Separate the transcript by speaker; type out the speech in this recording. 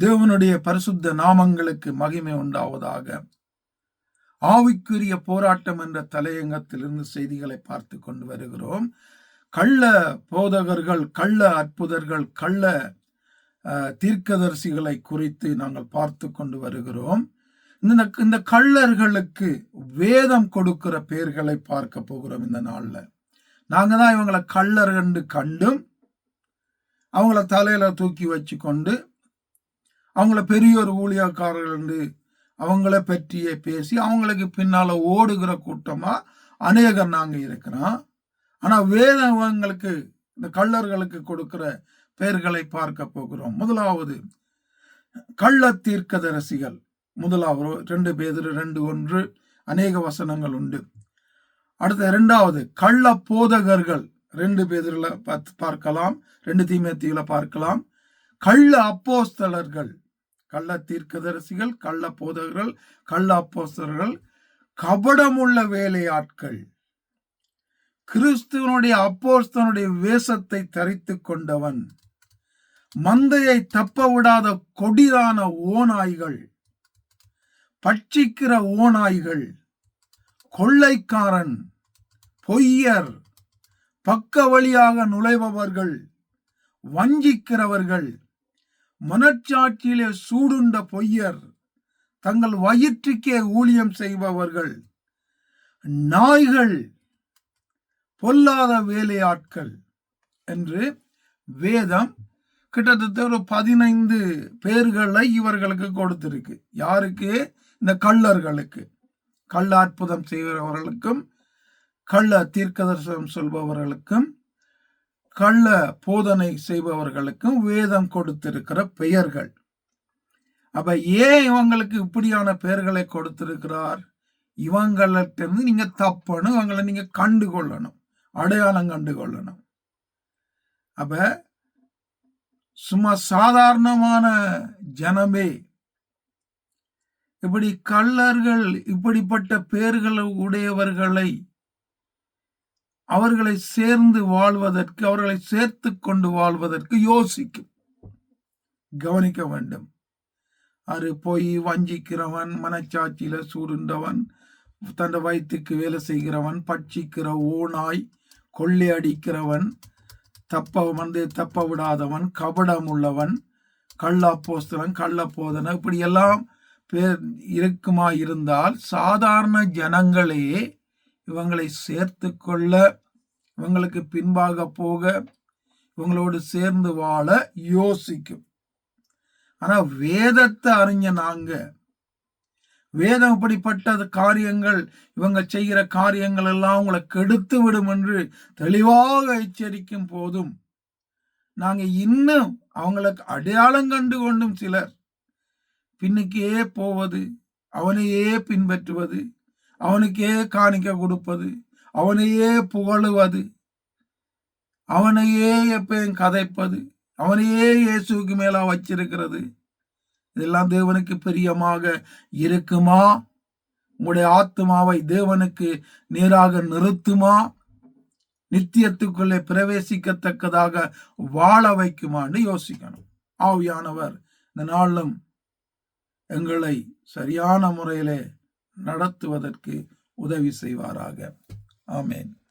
Speaker 1: தேவனுடைய பரிசுத்த நாமங்களுக்கு மகிமை உண்டாவதாக. ஆவிக்குரிய போராட்டம் என்ற தலையங்கத்திலிருந்து செய்திகளை பார்த்து கொண்டு வருகிறோம். கள்ள போதகர்கள் கள்ள அற்புதர்கள் கள்ள தீர்க்கதரிசிகளை குறித்து நாங்கள் பார்த்து கொண்டு வருகிறோம். இந்த இந்த கள்ளர்களுக்கு வேதம் கொடுக்கிற பெயர்களை பார்க்க போகிறோம் இந்த நாளில். நாங்கள் தான் இவங்களை கள்ளர் கண்டு கண்டும் அவங்கள தலையில தூக்கி வச்சு கொண்டு அவங்கள பெரிய ஒரு ஊழியக்காரர்கள் என்று அவங்கள பற்றியே பேசி அவங்களுக்கு பின்னால ஓடுகிற கூட்டமா அநேகர் நாங்கள் இருக்கிறோம். ஆனா வேதவங்களுக்கு அவங்களுக்கு இந்த கள்ளர்களுக்கு கொடுக்கிற பெயர்களை பார்க்க போகிறோம். முதலாவது கள்ள தீர்க்கதரசிகள். முதலாவது ரெண்டு பேர் ரெண்டு ஒன்று அநேக வசனங்கள் உண்டு. அடுத்த இரண்டாவது கள்ள போதகர்கள். ரெண்டு பேர்ல பார்க்கலாம் ரெண்டு தீமேத்தியில பார்க்கலாம். கள்ள அப்போஸ்தலர்கள். கள்ள தீர்க்கதரிசிகள் கள்ள போதகர்கள் கள்ள அப்போஸ்தலர்கள் கபடமுள்ள வேலையாட்கள். கிறிஸ்துவனுடைய அப்போஸ்தனுடைய வேஷத்தை தரித்து கொண்டவன். மந்தையை தப்ப விடாத கொடிதான ஓநாய்கள். பட்சிக்கிற ஓநாய்கள். கொள்ளைக்காரன். பொய்யர். பக்க வழியாக நுழைபவர்கள். வஞ்சிக்கிறவர்கள். மனச்சாட்சியிலே சூடுண்ட பொய்யர் தங்கள் வயிற்றுக்கே ஊழியம் செய்பவர்கள். நாய்கள் பொல்லாத வேலையாட்கள் என்று வேதம் கிட்டத்தட்ட ஒரு பதினைந்து பேர்களை இவர்களுக்கு கொடுத்திருக்கு. யாருக்கு? இந்த கள்ளர்களுக்கு. கள்ள அற்புதம் செய்கிறவர்களுக்கும் கள்ள தீர்க்கதர்சனம் சொல்பவர்களுக்கும் கள்ள போதனை செய்பவர்களுக்கும் வேதம் கொடுத்திருக்கிற பெயர்கள். அப்ப ஏன் இவங்களுக்கு இப்படியான பெயர்களை கொடுத்திருக்கிறார்? இவங்களிட்டிருந்து நீங்க தப்பணும் இவங்களை நீங்க கண்டு கொள்ளணும் அடையாளம் கண்டு கொள்ளணும் அப்ப சும்மா சாதாரணமான ஜனமே இப்படி கள்ளர்கள் இப்படிப்பட்ட பெயர்கள் உடையவர்களை அவர்களை சேர்ந்து வாழ்வதற்கு அவர்களை சேர்த்து கொண்டு வாழ்வதற்கு யோசிக்கும். கவனிக்க வேண்டும். அது போய் வஞ்சிக்கிறவன் மனச்சாட்சியில சூடுண்டவன் தன் வயிற்றுக்கு வேலை செய்கிறவன் பட்சிக்கிற ஓநாய் கொள்ளையடிக்கிறவன் தப்ப வந்து தப்ப விடாதவன் கபடம் உள்ளவன் கள்ளப்போஸ்தலன் அப்போஸ்தலன் இப்படியெல்லாம் இப்படி எல்லாம் பேர் இருக்குமா இருந்தால் சாதாரண ஜனங்களே இவங்களை சேர்த்து கொள்ள இவங்களுக்கு பின்பாக போக இவங்களோடு சேர்ந்து வாழ யோசிக்கும். ஆனால் வேதத்தை அறிஞ்ச நாங்க வேதம் இப்படிப்பட்ட காரியங்கள் இவங்க செய்கிற காரியங்கள் எல்லாம் உங்களை கெடுத்து விடும் என்று தெளிவாக எச்சரிக்கும் போதும் நாங்கள் இன்னும் அவங்களுக்கு அடையாளம் கண்டு கொண்டும் சிலர். பின்னுக்கே போவது அவனையே பின்பற்றுவது அவனுக்கே காணிக்க கொடுப்பது அவனையே புகழுவது அவனையே எப்பயும் கதைப்பது அவனையே இயேசுக்கு மேலா வச்சிருக்கிறது. இதெல்லாம் தேவனுக்கு பிரியமாக இருக்குமா? உங்களுடைய ஆத்மாவை தேவனுக்கு நேராக நிறுத்துமா? நித்தியத்துக்குள்ளே பிரவேசிக்கத்தக்கதாக வாழ வைக்குமான்னு யோசிக்கணும். ஆவியானவர் இந்த நாளும் எங்களை சரியான முறையிலே நடத்துவதற்கு உதவி செய்வாராக. ஆமேன்.